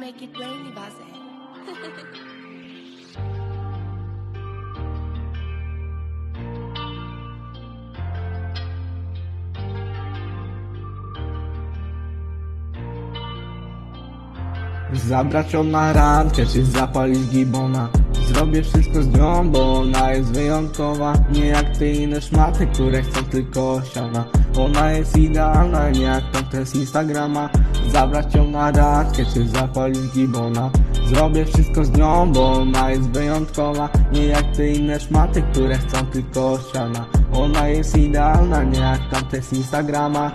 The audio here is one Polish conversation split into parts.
Make it rainy, Bazę. Zabrać ją na randkę, czy zapalić gibona? Zrobię wszystko z nią, bo ona jest wyjątkowa. Nie jak te inne szmaty, które chcą tylko siana. Ona jest idealna, nie jak tamte z Instagrama Zabrać ją na randkę, czy zapalić gibona Zrobię wszystko z nią, bo ona jest wyjątkowa. Nie jak te inne szmaty, które chcą tylko siana. Ona jest idealna, nie jak tamte z Instagrama.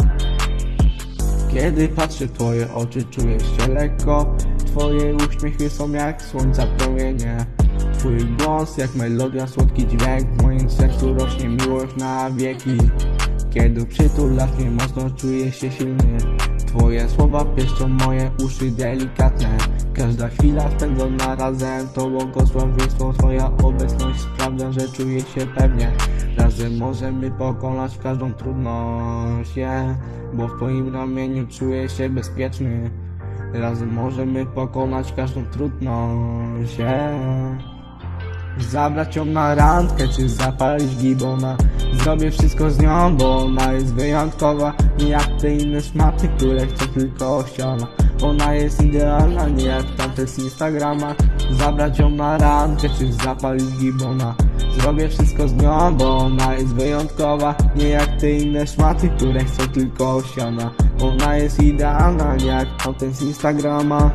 Kiedy patrzę twoje oczy, czuję się lekko. Twoje uśmiechy są jak słońca promienie. Twój głos jak melodia, słodki dźwięk. W moim sercu rośnie miłość na wieki. Kiedy przytulasz mnie mocno, czuję się silny Twoje słowa pieszczą moje uszy delikatne Każda chwila spędzona razem to błogosławieństwo Twoja obecność sprawia, że czuję się pewnie. Razem możemy pokonać każdą trudność yeah, Bo w Twoim ramieniu czuję się bezpieczny. Razem możemy pokonać każdą trudność yeah. Zabrać ją na randkę, czy zapalić gibona Zrobię wszystko z nią, bo ona jest wyjątkowa. Nie jak te inne szmaty, które chcą tylko ściana Ona jest idealna, nie jak tamte z Instagrama. Zabrać ją na randkę, czy zapalić gibona. Zrobię wszystko z nią, bo ona jest wyjątkowa. Nie jak te inne szmaty, które chcą tylko ściana Ona jest idealna, nie jak tamten z Instagrama